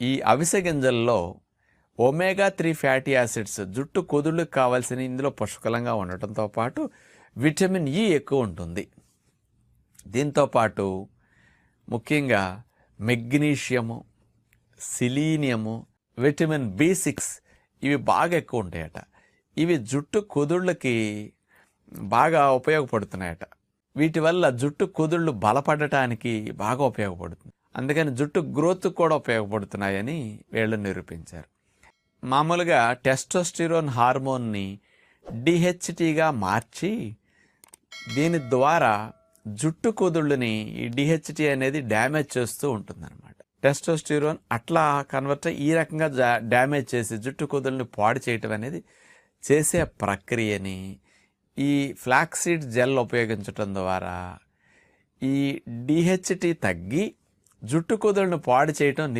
ఈ అవిసె గింజల్లో ఒమేగా త్రీ ఫ్యాటీ యాసిడ్స్ జుట్టు కుదుళ్ళకు కావాల్సిన ఇందులో పుష్కలంగా ఉండటంతో పాటు విటమిన్ ఇ ఎక్కువ ఉంటుంది. దీంతో పాటు ముఖ్యంగా magnesium selenium vitamin B six ఇవి బాగా ఎక్కువ ఉంటాయట. ఇవి జుట్టు కుదుళ్ళకి బాగా ఉపయోగపడుతున్నాయట. వీటి వల్ల జుట్టు కుదుళ్ళు బలపడటానికి బాగా ఉపయోగపడుతుంది. అందుకని జుట్టు గ్రోత్ కూడా ఉపయోగపడుతున్నాయని వీళ్ళు నిరూపించారు. మామూలుగా టెస్టోస్టిరోన్ హార్మోన్ని డిహెచ్టీగా మార్చి దీని ద్వారా జుట్టు కుదుళ్ళని ఈ డిహెచ్టీ అనేది డ్యామేజ్ చేస్తూ ఉంటుందన్నమాట. టెస్టోస్టిరోన్ అట్లా కన్వర్ట్ ఈ రకంగా జా- డ్యామేజ్ చేసి జుట్టు కుదుళ్ళని పాడు చేయటం అనేది చేసే ప్రక్రియని ఈ ఫ్లాక్సీడ్ జెల్ ఉపయోగించటం ద్వారా ఈ డిహెచ్టీ తగ్గి జుట్టు కుదలను పాడు చేయటం